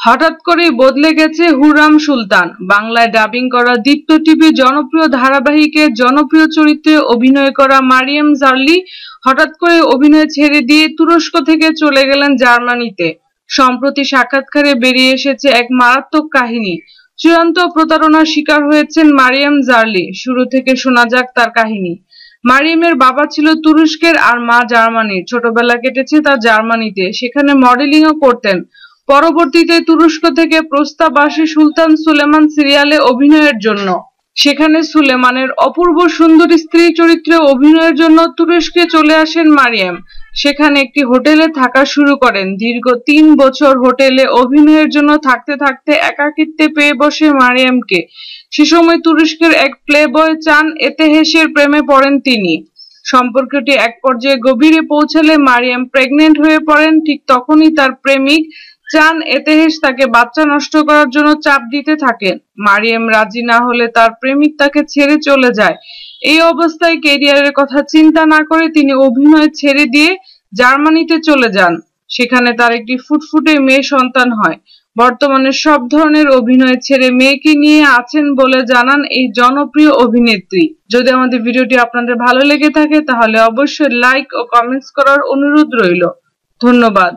হঠাৎ করেই বদলে গেছে হুরাম সুলতান। বাংলায় ডাবিং করা দীপ্ত টিভি জনপ্রিয় ধারাবাহিকে জনপ্রিয় চরিত্রে অভিনয় করা মারিয়াম জার্লি হঠাৎ করে অভিনয় ছেড়ে দিয়ে তুরস্ক থেকে চলে গেলেন জার্মানিতে। সম্প্রতি সাক্ষাৎকারে বেরিয়ে এসেছে এক মারাত্মক কাহিনী। চূড়ান্ত প্রতারণার শিকার হয়েছেন মারিয়াম জার্লি। শুরু থেকে শোনা যাক তার কাহিনী। মারিয়ামের বাবা ছিল তুরস্কের আর মা জার্মানির। ছোটবেলা কেটেছে তার জার্মানিতে। সেখানে মডেলিংও করতেন। পরবর্তীতে তুরস্ক থেকে প্রস্তাব আসে সুলতান সুলেমান সিরিয়ালে অভিনয়ের জন্য। সেখানে সুলেমানের অপূর্ব সুন্দর স্ত্রী চরিত্রে অভিনয়ের জন্য তুরস্কে চলে আসেন মারিয়াম। সেখানে একটি হোটেলে থাকা শুরু করেন। দীর্ঘ তিন বছর হোটেলে অভিনয়ের জন্য থাকতে থাকতে একাকিত্বে পেয়ে বসে মারিয়ামকে। সে সময় তুরস্কের এক প্লে বয় চান এতে হেসের প্রেমে পড়েন তিনি। সম্পর্কটি এক পর্যায়ে গভীরে পৌঁছালে মারিয়াম প্রেগনেন্ট হয়ে পড়েন। ঠিক তখনই তার প্রেমিক চান এতেহেস তাকে বাচ্চা নষ্ট করার জন্য চাপ দিতে থাকেন মারিয়াম রাজি না হলে তার প্রেমিক তাকে ছেড়ে চলে যায়। এই অবস্থায় কেরিয়ারের কথা চিন্তা না করে তিনি অভিনয় ছেড়ে দিয়ে জার্মানিতে চলে যান। সেখানে তার একটি ফুটফুটে মেয়ে সন্তান হয়। বর্তমানে সব ধরনের অভিনয় ছেড়ে মেয়েকে নিয়ে আছেন বলে জানান এই জনপ্রিয় অভিনেত্রী। যদি আমাদের ভিডিওটি আপনাদের ভালো লেগে থাকে, তাহলে অবশ্যই লাইক ও কমেন্টস করার অনুরোধ রইল। ধন্যবাদ।